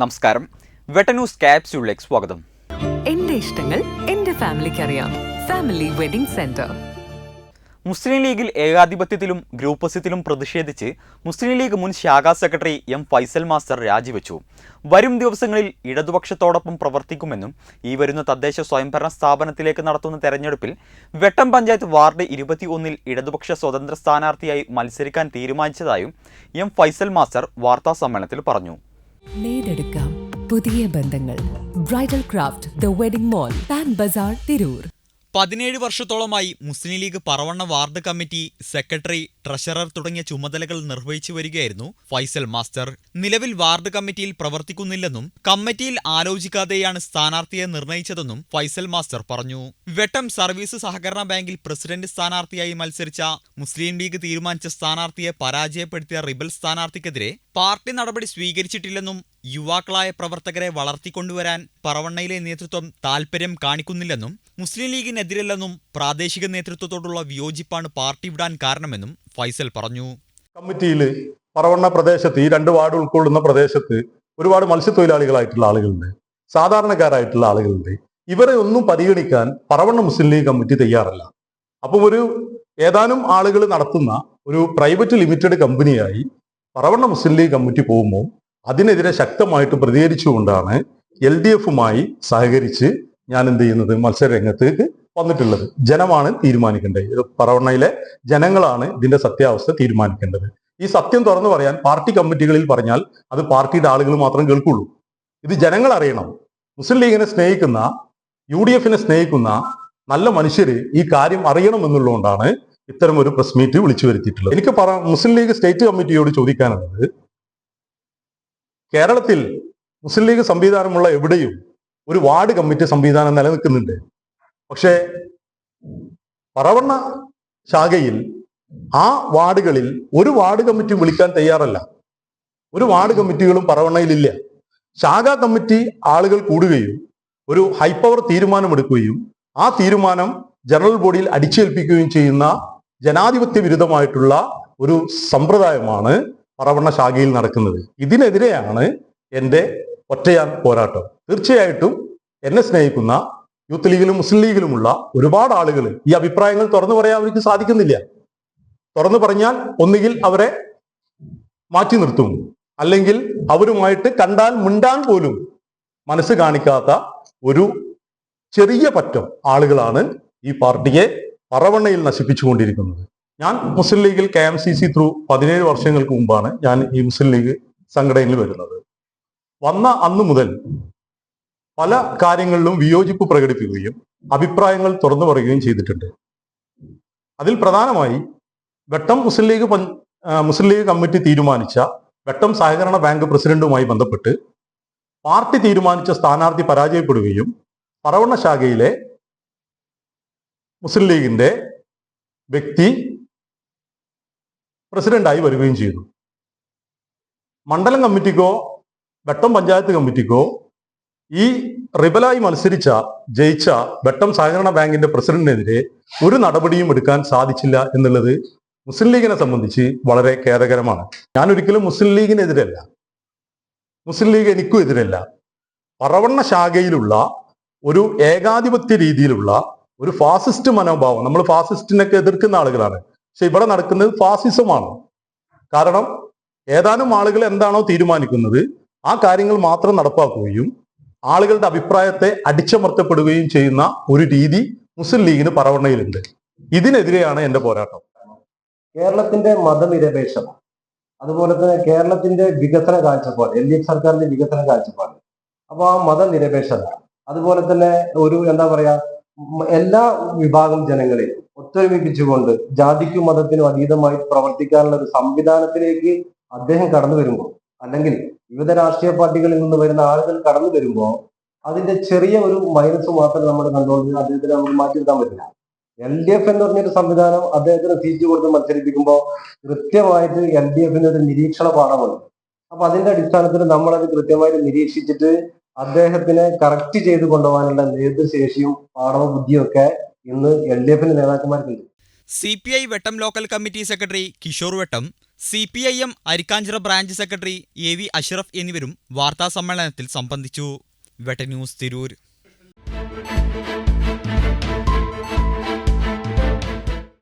നമസ്കാരം. വെട്ടന്യൂസ് ക്യാപ്സ്യൂളിലേക്ക് സ്വാഗതം. എന്റെ ഇഷ്ടങ്ങൾ എന്റെ ഫാമിലിക്ക് അറിയാം. Family wedding centre. മുസ്ലിം ലീഗിൽ ഏകാധിപത്യത്തിലും ഗ്രൂപ്പസ്യത്തിലും പ്രതിഷേധിച്ച് മുസ്ലിം ലീഗ് മുൻ ശാഖാ സെക്രട്ടറി എം ഫൈസൽ മാസ്റ്റർ രാജിവെച്ചു. വരും ദിവസങ്ങളിൽ ഇടതുപക്ഷത്തോടൊപ്പം പ്രവർത്തിക്കുമെന്നും ഈ വരുന്ന തദ്ദേശ സ്വയംഭരണ സ്ഥാപനത്തിലേക്ക് നടത്തുന്ന തെരഞ്ഞെടുപ്പിൽ വെട്ടം പഞ്ചായത്ത് വാർഡ് ഇരുപത്തി ഒന്നിൽ ഇടതുപക്ഷ സ്വതന്ത്ര സ്ഥാനാർത്ഥിയായി മത്സരിക്കാൻ തീരുമാനിച്ചതായും എം ഫൈസൽ മാസ്റ്റർ വാർത്താ സമ്മേളനത്തിൽ പറഞ്ഞു. നേടെടുക്കാം പുതിയ ബന്ധങ്ങൾ. Bridal craft the wedding mall Pan Bazar Tirur പതിനേഴ് വർഷത്തോളമായി Muslim League Paravanna ward committee secretary treasurer തുടങ്ങിയ ചുമതലകൾ നിർവഹിച്ചു വരികയായിരുന്നു ഫൈസൽ മാസ്റ്റർ. നിലവിൽ വാർഡ് കമ്മിറ്റിയിൽ പ്രവർത്തിക്കുന്നില്ലെന്നും കമ്മിറ്റിയിൽ ആലോചിക്കാതെയാണ് സ്ഥാനാർത്ഥിയെ നിർണയിച്ചതെന്നും ഫൈസൽ മാസ്റ്റർ പറഞ്ഞു. വെട്ടം സർവീസ് സഹകരണ ബാങ്കിൽ പ്രസിഡന്റ് സ്ഥാനാർത്ഥിയായി മത്സരിച്ച മുസ്ലിം ലീഗ് തീരുമാനിച്ച സ്ഥാനാർത്ഥിയെ പരാജയപ്പെടുത്തിയ റിബൽ സ്ഥാനാർത്ഥിക്കെതിരെ പാർട്ടി നടപടി സ്വീകരിച്ചിട്ടില്ലെന്നും യുവാക്കളായ പ്രവർത്തകരെ വളർത്തിക്കൊണ്ടുവരാൻ പറവണ്ണയിലെ നേതൃത്വം താൽപര്യം കാണിക്കുന്നില്ലെന്നും മുസ്ലിം ലീഗിനെതിരല്ലെന്നും പ്രാദേശിക നേതൃത്വത്തോടുള്ള വിയോജിപ്പാണ് പാർട്ടി വിടാൻ കാരണമെന്നും ഫൈസൽ പറഞ്ഞു. കമ്മിറ്റിയിൽ പറവണ്ണ പ്രദേശത്ത് ഈ രണ്ട് വാർഡ് ഉൾക്കൊള്ളുന്ന പ്രദേശത്ത് ഒരുപാട് മത്സ്യത്തൊഴിലാളികളായിട്ടുള്ള ആളുകളുണ്ട്. സാധാരണക്കാരായിട്ടുള്ള ആളുകളുണ്ട്. ഇവരെ ഒന്നും പരിഗണിക്കാൻ പറവണ്ണ മുസ്ലിം ലീഗ് കമ്മിറ്റി തയ്യാറല്ല. അപ്പം ഒരു ഏതാനും ആളുകൾ നടത്തുന്ന ഒരു പ്രൈവറ്റ് ലിമിറ്റഡ് കമ്പനിയായി പറവണ്ണ മുസ്ലിം ലീഗ് കമ്മിറ്റി പോകുമ്പോൾ അതിനെതിരെ ശക്തമായിട്ട് പ്രതികരിച്ചുകൊണ്ടാണ് എൽ ഡി എഫുമായി സഹകരിച്ച് ഞാൻ എന്ത് ചെയ്യുന്നത് മത്സര രംഗത്തേക്ക് വന്നിട്ടുള്ളത്. ജനമാണ് തീരുമാനിക്കേണ്ടത്. ഇത് പറവണ്ണയിലെ ജനങ്ങളാണ് ഇതിന്റെ സത്യാവസ്ഥ തീരുമാനിക്കേണ്ടത്. ഈ സത്യം തുറന്നു പറയാൻ പാർട്ടി കമ്മിറ്റികളിൽ പറഞ്ഞാൽ അത് പാർട്ടിയുടെ ആളുകൾ മാത്രം കേൾക്കുള്ളൂ. ഇത് ജനങ്ങൾ അറിയണം. മുസ്ലിം ലീഗിനെ സ്നേഹിക്കുന്ന യു ഡി എഫിനെ സ്നേഹിക്കുന്ന നല്ല മനുഷ്യർ ഈ കാര്യം അറിയണം അറിയണമെന്നുള്ളതുകൊണ്ടാണ് ഇത്തരം ഒരു പ്രസ് മീറ്റ് വിളിച്ചു വരുത്തിയിട്ടുള്ളത്. എനിക്ക് പറ മുസ്ലിം ലീഗ് സ്റ്റേറ്റ് കമ്മിറ്റിയോട് ചോദിക്കാനുള്ളത് കേരളത്തിൽ മുസ്ലിം ലീഗ് സംവിധാനമുള്ള എവിടെയും ഒരു വാർഡ് കമ്മിറ്റി സംവിധാനം നിലനിൽക്കുന്നുണ്ട്. പക്ഷേ പറവണ്ണ ശാഖയിൽ ആ വാർഡുകളിൽ ഒരു വാർഡ് കമ്മിറ്റി വിളിക്കാൻ തയ്യാറല്ല. ഒരു വാർഡ് കമ്മിറ്റികളും പറവണ്ണയിലില്ല. ശാഖാ കമ്മിറ്റി ആളുകൾ കൂടുകയും ഒരു ഹൈപ്പവർ തീരുമാനമെടുക്കുകയും ആ തീരുമാനം ജനറൽ ബോഡിയിൽ അടിച്ചേൽപ്പിക്കുകയും ചെയ്യുന്ന ജനാധിപത്യ വിരുദ്ധമായിട്ടുള്ള ഒരു സമ്പ്രദായമാണ് പറവണ്ണ ശാഖയിൽ നടക്കുന്നത്. ഇതിനെതിരെയാണ് എന്റെ ഒറ്റയാൻ പോരാട്ടം. തീർച്ചയായിട്ടും എന്നെ സ്നേഹിക്കുന്ന യൂത്ത് ലീഗിലും മുസ്ലിം ലീഗിലുമുള്ള ഒരുപാട് ആളുകൾ ഈ അഭിപ്രായങ്ങൾ തുറന്നു പറയാൻ അവർക്ക് സാധിക്കുന്നില്ല. തുറന്നു പറഞ്ഞാൽ ഒന്നുകിൽ അവരെ മാറ്റി നിർത്തും. അല്ലെങ്കിൽ അവരുമായിട്ട് കണ്ടാൽ മിണ്ടാൻ പോലും മനസ്സ് കാണിക്കാത്ത ഒരു ചെറിയ പറ്റം ആളുകളാണ് ഈ പാർട്ടിയെ പറവണ്ണയിൽ നശിപ്പിച്ചുകൊണ്ടിരിക്കുന്നത്. ഞാൻ മുസ്ലിം ലീഗിൽ K M C C through പതിനേഴ് വർഷങ്ങൾക്ക് മുമ്പാണ് ഞാൻ ഈ മുസ്ലിം ലീഗ് സംഘടനയിൽ വരുന്നത്. വന്ന അന്നു മുതൽ പല കാര്യങ്ങളിലും വിയോജിപ്പ് പ്രകടിപ്പിക്കുകയും അഭിപ്രായങ്ങൾ തുറന്നു പറയുകയും ചെയ്തിട്ടുണ്ട്. അതിൽ പ്രധാനമായി വെട്ടം മുസ്ലിം ലീഗ് മുസ്ലിം ലീഗ് കമ്മിറ്റി തീരുമാനിച്ച വെട്ടം സഹകരണ ബാങ്ക് പ്രസിഡന്റുമായി ബന്ധപ്പെട്ട് പാർട്ടി തീരുമാനിച്ച സ്ഥാനാർത്ഥി പരാജയപ്പെടുകയും പറവണ്ണ ശാഖയിലെ മുസ്ലിം ലീഗിന്റെ വ്യക്തി പ്രസിഡന്റായി വരികയും ചെയ്തു. മണ്ഡലം കമ്മിറ്റിക്കോ വെട്ടം പഞ്ചായത്ത് കമ്മിറ്റിക്കോ ഈ റിബലായി മത്സരിച്ച ജയിച്ച വെട്ടം സഹകരണ ബാങ്കിന്റെ പ്രസിഡന്റിനെതിരെ ഒരു നടപടിയും എടുക്കാൻ സാധിച്ചില്ല എന്നുള്ളത് മുസ്ലിം ലീഗിനെ സംബന്ധിച്ച് വളരെ ഖേദകരമാണ്. ഞാൻ ഒരിക്കലും മുസ്ലിം ലീഗിനെതിരല്ല. മുസ്ലിം ലീഗ് എനിക്കും എതിരല്ല. പറവണ്ണ ശാഖയിലുള്ള ഒരു ഏകാധിപത്യ രീതിയിലുള്ള ഒരു ഫാസിസ്റ്റ് മനോഭാവം നമ്മൾ ഫാസിസ്റ്റിനൊക്കെ എതിർക്കുന്ന ആളുകളാണ്. പക്ഷെ ഇവിടെ നടക്കുന്നത് ഫാസിസമാണ്. കാരണം ഏതാനും ആളുകൾ എന്താണോ തീരുമാനിക്കുന്നത് ആ കാര്യങ്ങൾ മാത്രം നടപ്പാക്കുകയും ആളുകളുടെ അഭിപ്രായത്തെ അടിച്ചമർത്തപ്പെടുകയും ചെയ്യുന്ന ഒരു രീതി മുസ്ലിം ലീഗിന് പറവണ്ണയിലുണ്ട്. ഇതിനെതിരെയാണ് എന്റെ പോരാട്ടം. കേരളത്തിന്റെ മതനിരപേക്ഷത അതുപോലെ തന്നെ കേരളത്തിന്റെ വികസന കാഴ്ചപ്പാട് എൽ ഡി എഫ് സർക്കാരിന്റെ വികസന കാഴ്ചപ്പാട് അപ്പൊ ആ മതനിരപേക്ഷത അതുപോലെ തന്നെ ഒരു എന്താ പറയാ എല്ലാ വിഭാഗം ജനങ്ങളെയും ഒത്തൊരുമിപ്പിച്ചുകൊണ്ട് ജാതിക്കും മതത്തിനും അതീതമായി പ്രവർത്തിക്കാനുള്ള ഒരു സംവിധാനത്തിലേക്ക് അദ്ദേഹം കടന്നു വരുമ്പോൾ അല്ലെങ്കിൽ വിവിധ രാഷ്ട്രീയ പാർട്ടികളിൽ നിന്ന് വരുന്ന ആളുകൾ കടന്നു വരുമ്പോൾ അതിന്റെ ചെറിയ ഒരു മൈനസ് മാത്രം നമ്മൾ കണ്ടുകൊണ്ട് അദ്ദേഹത്തിന് നമുക്ക് മാറ്റി നിർത്താൻ പറ്റില്ല. എൽ ഡി എഫ് എന്ന് പറഞ്ഞൊരു സംവിധാനം അദ്ദേഹത്തിന് സീറ്റ് കൊടുത്ത് മത്സരിപ്പിക്കുമ്പോൾ കൃത്യമായിട്ട് എൽ ഡി എഫിന് ഒരു നിരീക്ഷണ പാഠമുണ്ട് അപ്പൊ അതിന്റെ അടിസ്ഥാനത്തിൽ നമ്മളത് കൃത്യമായിട്ട് നിരീക്ഷിച്ചിട്ട് അദ്ദേഹത്തിനെ കറക്റ്റ് ചെയ്ത് കൊണ്ടുപോകാനുള്ള നേതൃശേഷിയും പാഠവും ബുദ്ധിയും ഒക്കെ ഇന്ന് എൽ ഡി എഫിന്റെ നേതാക്കന്മാർക്കുണ്ട്. C P I Vettam local committee secretary Kishore Vettam C P I M Arikkanchira branch secretary A V Ashraf എന്നിവരും വാർത്താസമ്മേളനത്തിൽ സംബന്ധിച്ചു. വെട്ട ന്യൂസ് തിരൂർ.